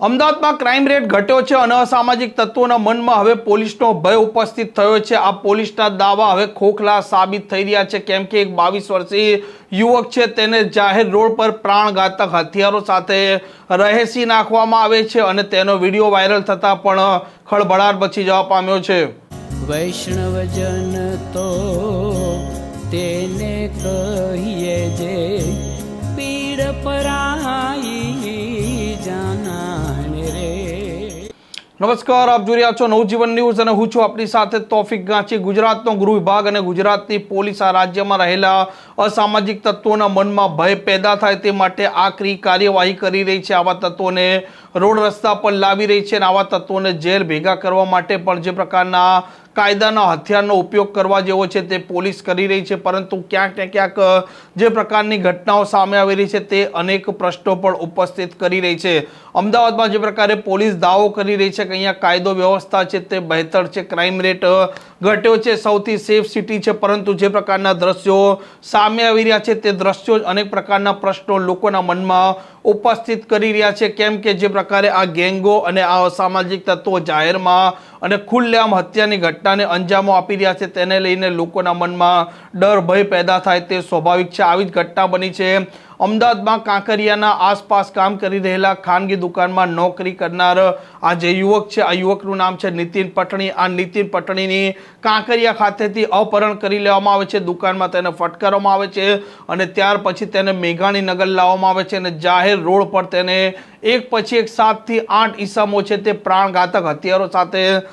અમદાવાદમાં crime rate ઘટ્યો છે અને અસામાજિક તત્વોના મનમાં હવે પોલીસનો ભય ઉપસ્થિત થયો છે. આ પોલીસના દાવા હવે ખોખલા સાબિત થઈ રહ્યા છે. કેમ કે એક બાવીસ વર્ષીય યુવક છે, તેને જાહેર રોડ પર પ્રાણઘાતક હથિયારો સાથે રહેસી નાખવામાં આવે છે અને તેનો વીડિયો વાયરલ થતાં પણ ખળભળાટ બચી જવા પામ્યો છે. વૈષ્ણવજન તો તેને કહીએ જે પીડ પરાઈ નમસ્કાર, આપ જોઈ રહ્યા છો નવજીવન ન્યૂઝ અને હું છું આપની સાથે તોફિક ગાંચી, ગુજરાતનો ગૃહ વિભાગ અને ગુજરાતની પોલીસ આ રાજ્યમાં રહેલા અસામાજિક તત્વોના મનમાં ભય પેદા થાય તે માટે આકરી કાર્યવાહી કરી રહી છે. આવા તત્વોને રોડ રસ્તા પર લાવી રહી છે અને આવા તત્વોને ઝેર ભેગા કરવા માટે પણ જે પ્રકારના કાયદાના હથિયારનો ઉપયોગ કરવા જેવો છે તે પોલીસ કરી રહી છે. પરંતુ ક્યાંક ને ક્યાંક જે પ્રકારની ઘટનાઓ સામે આવી રહી છે તે અનેક પ્રશ્નો પણ ઉપસ્થિત કરી રહી છે. અમદાવાદમાં જે પ્રકારે પોલીસ દાવો કરી રહી છે કે અહીંયા કાયદો વ્યવસ્થા છે તે બહેતર છે, ક્રાઇમ રેટ ઘટ્યો છે, સૌથી સેફ સિટી છે. પરંતુ જે પ્રકારના દ્રશ્યો સામે આવી રહ્યા છે તે દ્રશ્યો અનેક પ્રકારના પ્રશ્નો લોકોના મનમાં ઉપસ્થિત કરી રહ્યા છે. કેમ કે જે પ્રકારે આ ગેંગો અને આ અસામાજિક તત્વો જાહેરમાં અને ખુલ્લેઆમ હત્યાની ઘટનાને અંજામો આપી રહ્યા છે. તેને લઈને લોકોના મનમાં ડર, ભય પેદા થાય તે સ્વાભાવિક છે. આવી જ ઘટના બની છે. અમદાવાદમાં કાંકરિયાના આસપાસ કામ કરી રહેલા ખાનગી દુકાનમાં નોકરી કરનાર આ જે યુવક છે, આ યુવકનું નામ છે નીતિન પટણી. આ નીતિન પટણીની કાંકરિયા ખાતેથી અપહરણ કરી લેવામાં આવે છે. દુકાનમાં તેને ફટકારવામાં આવે છે અને ત્યાર પછી તેને મેઘાણી નગર લાવવામાં આવે છે અને જાહેર રોડ પર તેને એક પછી એક સાતથી આઠ ઈસમો છે તે પ્રાણઘાતક હથિયારો સાથે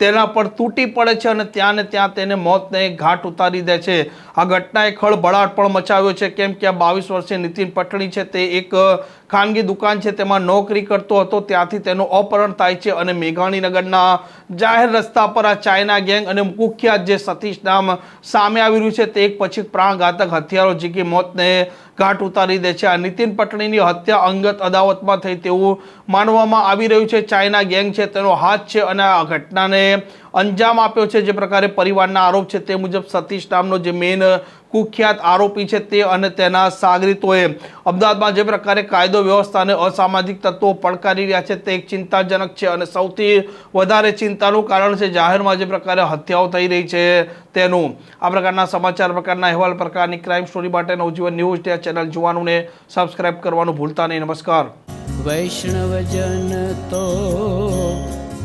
તેના પર તૂટી પડે છે અને ત્યાં ને ત્યાં તેને મોતને ઘાટ ઉતારી દે છે. આ ઘટનાએ ખળભળાટ પણ મચાવ્યો છે. કેમ કે આ બાવીસ વર્ષીય નીતિન પટણી છે તે એક ખાનગી દુકાન છે. તેમાં નોકરી કરતો હતો. ત્યાંથી તેનું અપહરણ થાય છે અને મેઘાણીનગરના જાહેર રસ્તા પર આ ચાઇના ગેંગ અને કુખ્યાત જે સતીશ નામ સામે આવી રહ્યું છે તે એક પછી પ્રાણઘાતક હથિયારો ઝીકી મોતને ઘાટ ઉતારી દે છે. આ નીતિન પટણીની હત્યા અંગત અદાવતમાં થઈ તેવું માનવામાં આવી રહ્યું છે. ચાઇના ગેંગ છે, તેનો હાથ છે અને આ ઘટનાને અંજામ આપ્યો છે જે પ્રકારે પરિવારના આરોપ છે તે મુજબ સતીશ નામનો જે મેન કુખ્યાત આરોપી છે તે અને તેના સાગરીતોએ અમદાવાદમાં જે પ્રકારે કાયદો વ્યવસ્થાને અસામાજિક તત્વો પડકારી રહ્યા છે તે એક ચિંતાજનક છે અને સૌથી વધારે ચિંતાનું કારણ છે જાહેરમાં જે પ્રકારે હત્યાઓ થઈ રહી છે તેનું. આ પ્રકારના સમાચાર, પ્રકારના અહેવાલ, પ્રકારની ક્રાઇમ સ્ટોરી માટે નવજીવન ન્યૂઝ ડે ચેનલ જોવાનું ને સબસ્ક્રાઇબ કરવાનું ભૂલતા નહીં. નમસ્કાર. વૈષ્ણવજન તો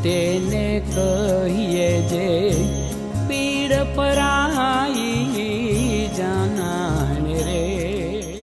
તેને કહીએ જે પીડ પરાઈ